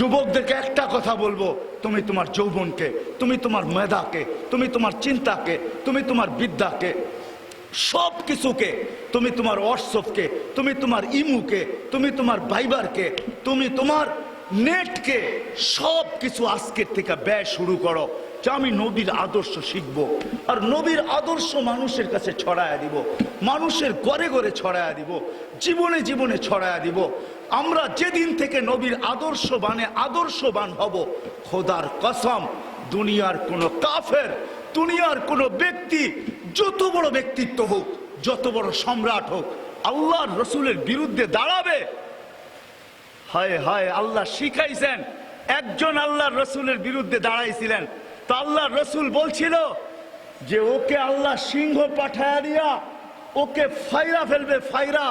যুবকদেরকে একটা কথা বলব। তুমি তোমার যৌবনকে, তুমি তোমার মেধাকে, তুমি তোমার চিন্তাকে, তুমি তোমার বিদ্যাকে সব কিছুকে তুমি তোমার হোয়াটসঅ্যাপকে তুমি তোমার ইমুকে, তুমি তোমার ভাইবারকে, তুমি তোমার নেটকে সব কিছু আজকের থেকে ব্যয় শুরু করো। যে আমি নবীর আদর্শ শিখব আর নবীর আদর্শ মানুষের কাছে ছড়ায়া দিব, মানুষের ঘরে ঘরে ছড়ায়া দিব, জীবনে জীবনে ছড়ায়া দিব। আমরা যেদিন থেকে নবীর আদর্শ আদর্শবানে আদর্শবান হব, খোদার কসম, দুনিয়ার কোনো কাফের, দুনিয়ার কোনো ব্যক্তি, যত বড় ব্যক্তিত্ব হোক, যত বড় সম্রাট হোক, আল্লাহর রসুলের বিরুদ্ধে দাঁড়াবে। হায় হায়, আল্লাহ শিখাইছেন, একজন আল্লাহর রসুলের বিরুদ্ধে দাঁড়াইছিলেন তো আল্লাহর রসুল বলছিল যে ওকে আল্লাহ সিংহ পাঠায়া দিয়া, ওকে ফাইরা ফেলবে, ফাইরা।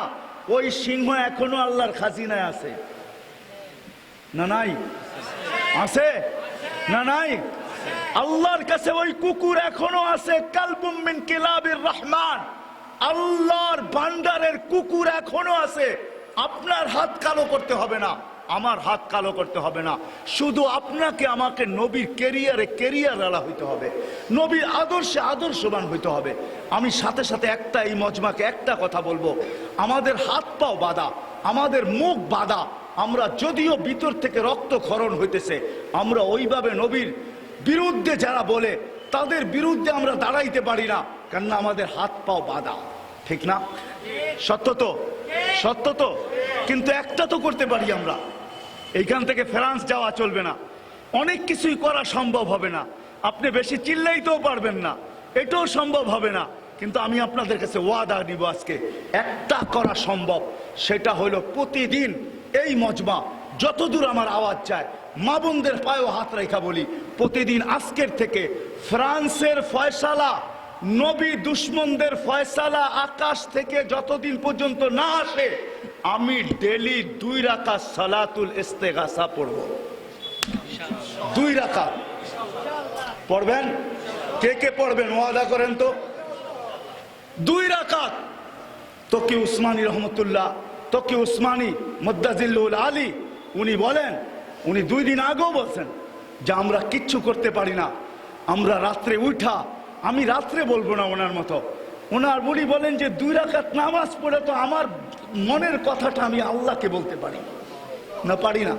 ওই সিংহ এখনও আল্লাহর খাজিনায় আছে। না নাই? আছে? না নাই? আল্লাহর কাছে ওই কুকুর এখনও আছে কালবুমিন কিলাবির রহমান। আল্লাহর ভান্ডারের কুকুর এখনও আছে। আপনার হাত কালো করতে হবে না। আমার হাত কালো করতে হবে না। শুধু আপনাকে আমাকে নবীর কেরিয়ারে কেরিয়ার আলা হইতে হবে। নবীর আদর্শে আদর্শবান হইতে হবে। আমি সাথে সাথে একটা এই মজমাকে একটা কথা বলব। আমাদের হাত পাও বাধা, আমাদের মুখ বাধা, আমরা যদিও ভিতর থেকে রক্তক্ষরণ হইতেছে, আমরা ওইভাবে নবীর বিরুদ্ধে যারা বলে, তাদের বিরুদ্ধে আমরা দাঁড়াইতে পারি না, কেননা আমাদের হাত পাও বাধা। ঠিক না? সত্য তো? সত্য তো? কিন্তু একটা তো করতে পারি আমরা। এইখান থেকে ফ্রান্স যাওয়া চলবে না। অনেক কিছুই করা সম্ভব হবে না। আপনি বেশি চিল্লাইতেও পারবেন না। এটাও সম্ভব হবে না। কিন্তু আমি আপনাদের কাছে ওয়াদা নিব আজকে। একটা করা সম্ভব। সেটা হলো প্রতিদিন এই মজমা। যতদূর আমার আওয়াজ চায় মা বোনদের পায়েও হাত রেখা বলি। প্রতিদিন আজকের থেকে ফ্রান্সের ফয়সালা নবী দুশ্মনদের ফয়সালা আকাশ থেকে যতদিন পর্যন্ত না আসে, আমি ডেলি দুই রাখা সালাতুল ইস্তেগাসা পড়ব। দুই রাখা পড়বেন? কে কে পড়বেন? ওয়াদা করেন তো। দুই রাকাত। তো কি উসমানী রহমতুল্লাহ তো কি উসমানী মুদাজিল্লুল আলী, উনি বলেন, উনি দুই দিন আগেও বলছেন যে আমরা কিচ্ছু করতে পারি না। আমরা রাত্রে উঠা আমি রাত্রে বলব না ওনার মতো। ওনার বুড়ি বলেন যে, দুই রাকাত নামাজ পড়ে তো আমার মনের কথাটা আমি আল্লাহকে বলতে পারি। না পারি না।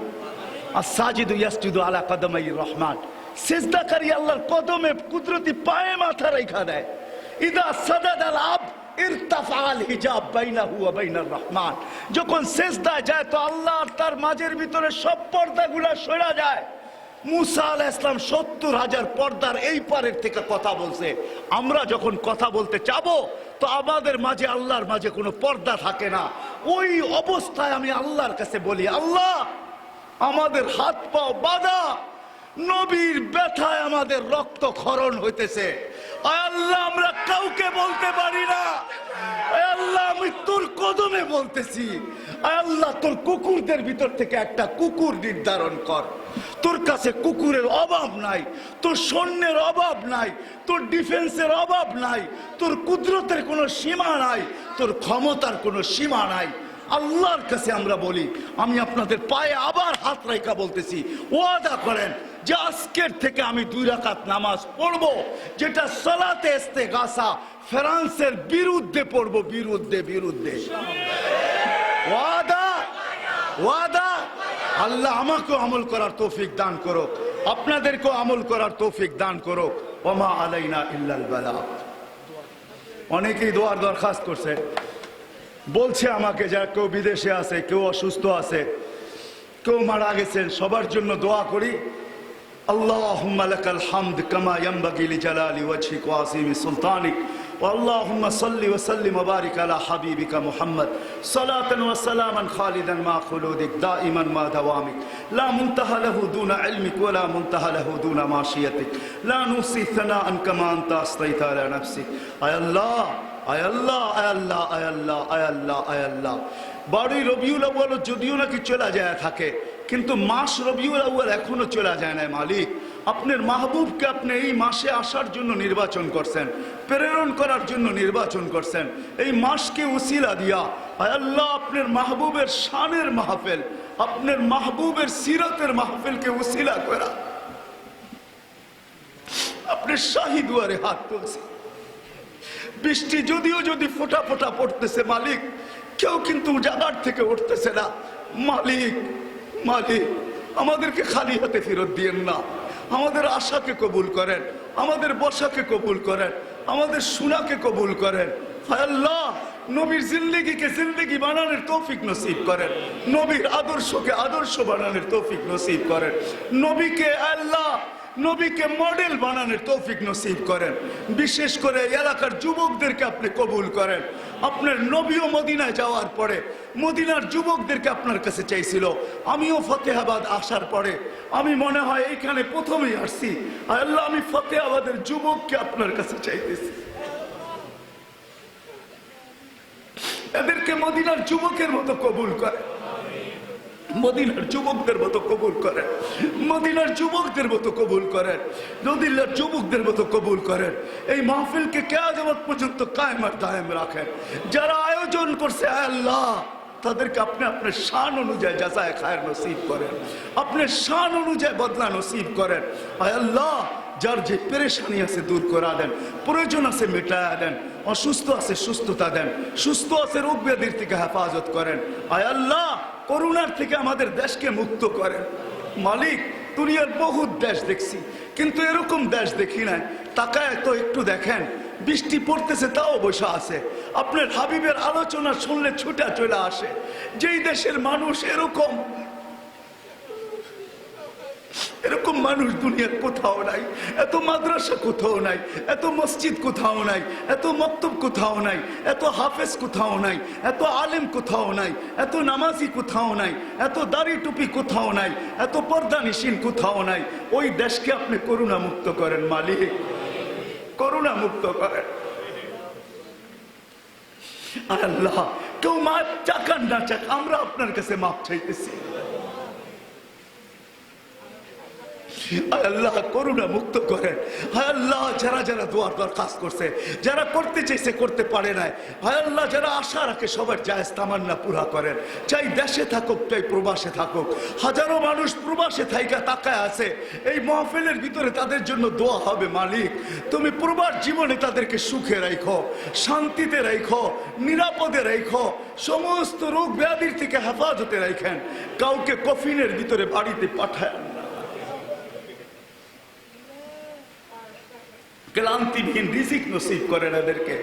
আর সাজিদু ইয়াসজুদু আলা কদমাই রহমান। সিজদাকারী আল্লাহর কদমে কুদরতি পায়ে মাথা রেখা দেয়। ইদা সাদাদ আল আব ইরতাফাল হিজাব বাইনাহু ওয়া বাইনার রহমান। যখন সেজদায় যায় তো আল্লাহ তার মাঝের ভিতরে সব পর্দাগুলা সরা যায়। মুসা আলাহ ইসলাম সত্তর হাজার পর্দার এই পারের থেকে কথা বলছে। আমরা যখন কথা বলতে চাবো তো আমাদের মাঝে আল্লাহর মাঝে কোনো পর্দা থাকে না। ওই অবস্থায় আমি আল্লাহর কাছে বলি, আল্লাহ, আমাদের হাত পাও বাধা। নবীর ব্যথায় আমাদের রক্ত ক্ষরণ হইতেছে। আল্লাহ, আমরা কাউকে বলতে পারি না। আল্লাহ, আমি তোর কদমে বলতেছি। আল্লাহ তোর কুকুরদের ভিতর থেকে একটা কুকুর নির্ধারণ কর। তোর কাছে কুকুরের অভাব নাই, তোর সৈন্যের অভাব নাই, তোর ডিফেন্সের অভাব নাই, তোর কুদরতের কোনো সীমা নাই, তোর ক্ষমতার কোনো সীমা নাই। আল্লাহর কাছে আমরা বলি, আমি আপনাদের পায়ে আবার হাত রেখা বলতেছি, ওয়াদা করেন যে আজকের থেকে আমি দুই রাকাত নামাজ পড়ব, যেটা সালাতে এস্তে গাছা ফ্রান্সের বিরুদ্ধে পড়ব, বিরুদ্ধে বিরুদ্ধে। ওয়াদা? আল্লাহ আমাকেও আমল করার তৌফিক দান করো আপনাদেরকেও আমল করার তৌফিক দান করো ওমা আলাইনা ইল্লাল বালা। অনেকেই দোয়ার দরখাস্ত করছে। বলছে আমাকে যা কেউ বিদেশে আছে, কেউ অসুস্থ আছে, কেউ মারা গেছেন, সবার জন্য দোয়া করি। আল্লাহ হামদ কামা জালা জালালি ওয়াছি কোয়াসিমি সুলতানিক। اللهم صل وسلم وبارك على حبيبك محمد صلاة وسلاما خالدا مع خلودك دائما مع دوامك لا منتهى له دون علمك ولا منتهى له دون معصيتك لا نوصي ثناء كما أنت أصطيت على نفسك أي الله আয় আল্লাহ আয় আল্লাহ আয় আল্লাহ আয় আল্লাহ আয় আল্লাহ বারোই রবিউল আউ্বাল যদিও নাকি চলে যায় থাকে কিন্তু মাস রবিউল আউ্বাল এখনো চলে যায় না মালিক আপনার মাহবুবকে আপনি এই মাসে আসার জন্য নির্বাচন করছেন, প্রেরণ করার জন্য নির্বাচন করছেন। এই মাসকে উসিলা দিয়া আল্লাহ আপনার মাহবুবের শানের মাহফেল, আপনার মাহবুবের সিরতের মাহফিলকে উসিলা করা। আপনার শাহী দুয়ারে হাত তুলছি বৃষ্টি যদিও যদি ফোটা ফোটা পড়তেছে মালিক, কেউ কিন্তু জাগার থেকে উঠতেছে না। মালিক মালিক, আমাদেরকে খালি হাতে ফেরত দিয়েন না। আমাদের আশাকে কবুল করেন, আমাদের বসাকে কবুল করেন, আমাদের সুনাকে কবুল করেন। আল্লাহ, নবীর জিন্দিগিকে জিন্দিগি বানানোর তৌফিক নসিব করেন। নবীর আদর্শকে আদর্শ বানানোর তৌফিক নসিব করেন। নবীকে আল্লাহ নবীকে মডেল বানানোর তৌফিক নসিব করেন। বিশেষ করে এলাকার যুবকদেরকে আপনি কবুল করেন। আপনার নবীও মদিনায় যাওয়ার পরে মদিনার যুবকদেরকে আপনার কাছে চাইছিল। আমিও ফতেহাবাদ আসার পরে আমি মনে হয় এইখানে প্রথমেই আসছি। আল্লাহ, আমি ফতেহাবাদের যুবককে আপনার কাছে চাইতেছি। এদেরকে মদিনার যুবকের মতো কবুল করে মদিনার যুবকদের মতো কবুল করেন। মদিনার যুবকদের মতো কবুল করেন। নদিল্লার যুবকদের মতো কবুল করেন। এই মাহফিলকে কেয়াজমত পর্যন্ত কায়েম আর দায়েম রাখেন। যারা আয়োজন করছে আল্লাহ, তাদেরকে আপনি আপনার শান অনুযায়ী যাচাই খায়ের নসিব করেন। আপনার শান অনুযায়ী বদলা নসিব করেন। আল্লাহ, যার যে পেরেশানি আছে দূর করা দেন। প্রয়োজন আছে মেটায়া দেন। অসুস্থ আছে সুস্থতা দেন। সুস্থ আছে রোগ ব্যাধির থেকে হেফাজত করেন। আয় আল্লাহ করোনার থেকে আমাদের দেশকে মুক্ত করেন মালিক, দুনিয়ার বহুত দেশ দেখছি, কিন্তু এরকম দেশ দেখি নাই। তাকায় তো একটু দেখেন, বৃষ্টি পড়তেছে, তাও বসে আছে। আপনার হাবিবের আলোচনা শুনলে ছুটা চলে আসে। যেই দেশের মানুষ এরকম এরকম মানুষ দুনিয়ার কোথাও নাই, এত মাদ্রাসা কোথাও নাই, এত মসজিদ কোথাও নাই, এত মক্তব কোথাও নাই, এত হাফেজ কোথাও নাই, এত আলেম কোথাও নাই, এত নামাজি কোথাও নাই, এত দাড়ি টুপি কোথাও নাই, এত পর্দা নিশিন কোথাও নাই। ওই দেশকে আপনি করুণা মুক্ত করেন, মালিক। করুণা মুক্ত করেন আল্লাহ, কেউ মাপ চাকান না চাক, আমরা আপনার কাছে মাপ চাইতেছি হায় আল্লাহ, করুণা মুক্ত করেন। আল্লাহ, যারা যারা দোয়ার দরখাস্ত করছে, যারা করতে চাইছে, করতে পারে নাই। আল্লাহ, যারা আশা রাখে, সবার জায়েজ তামান্না পুরা করেন। চাই দেশে থাকুক চাই প্রবাসে থাকুক, হাজারো মানুষ প্রবাসে থাইকা তাকায় আছে। এই মহফিলের ভিতরে তাদের জন্য দোয়া হবে মালিক। তুমি প্রবাস জীবনে তাদেরকে সুখে রাখো শান্তিতে রাখো নিরাপদে রাখো সমস্ত রোগ ব্যাধির থেকে হেফাজতে রাখেন কাউকে কফিনের ভিতরে বাড়িতে পাঠায় ক্লান্তিহীন রিজিক নসিব করেন এদেরকে।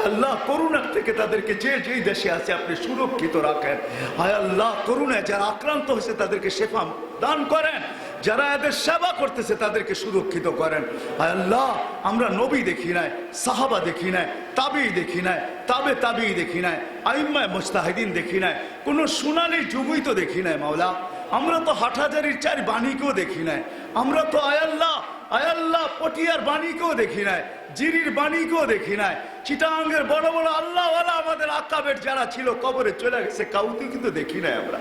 আল্লাহ করুণার থেকে তাদেরকে যে যেই দেশে আছে আপনি সুরক্ষিত রাখেন। হায় আল্লাহ, করুণায় যারা আক্রান্ত হয়েছে তাদেরকে শেফা দান করেন। যারা এদের সেবা করতেছে তাদেরকে সুরক্ষিত করেন। আল্লাহ, আমরা নবী দেখি নাই, সাহাবা দেখি নাই তাবি দেখি নাই, তাবে তাবি দেখি নাই, আইম্মায় মোস্তাহিদিন দেখি নাই, কোনো সোনালি যুগই তো দেখি নাই মাওলা। আমরা তো হাটহাজারির চার বাণীকেও দেখি নাই। আমরা তো আয়াল্লাহ আয়াল্লাহ পটিয়ার বাণীকেও দেখি নাই, জিরির বাণীকেও দেখি নাই। চিটাঙ্গের বড় বড় আল্লাহওয়ালা আমাদের আকাবের যারা ছিল, কবরে চলে গেছে কাউকে কিন্তু দেখি নাই আমরা।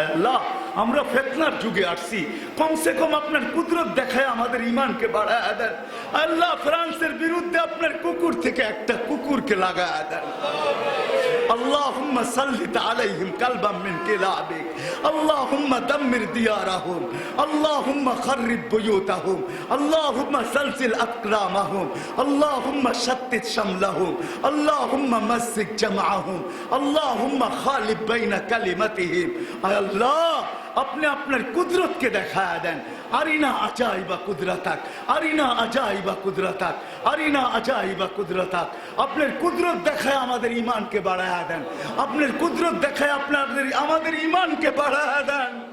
আল্লাহ, আমরা ফেতনার যুগে আসছি। কমসে কম আপনার কুদরত দেখায় আমাদের ইমানকে বাড়ায় দেন। আল্লাহ, ফ্রান্সের বিরুদ্ধে আপনার কুকুর থেকে একটা কুকুরকে লাগায় দেন। اللهم سلط عليهم قلبا من كلابك. اللهم دمر ديارهم. اللهم خرب بيوتهم. اللهم سلسل أقلامهم اللهم شتت شملهم. اللهم مسك جمعهم. اللهم خالب بين كلمتهم. الله! আপনি আপনার কুদরতকে দেখা দেন। আরিনা আজাইবা কুদরতাক, আরিনা আজাইবা কুদরতাক, আরিনা আজাইবা কুদরতাক। আপনার কুদরত দেখায় আমাদের ইমানকে বাড়ায় দেন। আপনার কুদরত দেখায় আপনাদের আমাদের ইমানকে বাড়ায় দেন।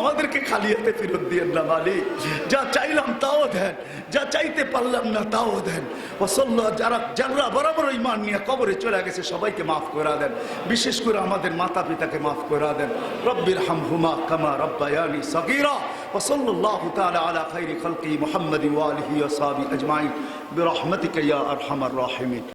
আমাদেরকে খালি হাতে ফেরত দিয়েন না মালিক যা চাইলাম তাও দেন যা চাইতে পারলাম না তাও দেন ওসল্লা যারা যারা বরাবর ইমান নিয়ে কবরে চলে গেছে সবাইকে মাফ করে দেন বিশেষ করে আমাদের মাতা পিতাকে মাফ করে দেন রব্বির হামহুমা কামা রব্বায়ানি সগীরা وصلى الله تعالى على خير خلقه محمد وآله وصحبه أجمعين برحمتك يا أرحم الراحمين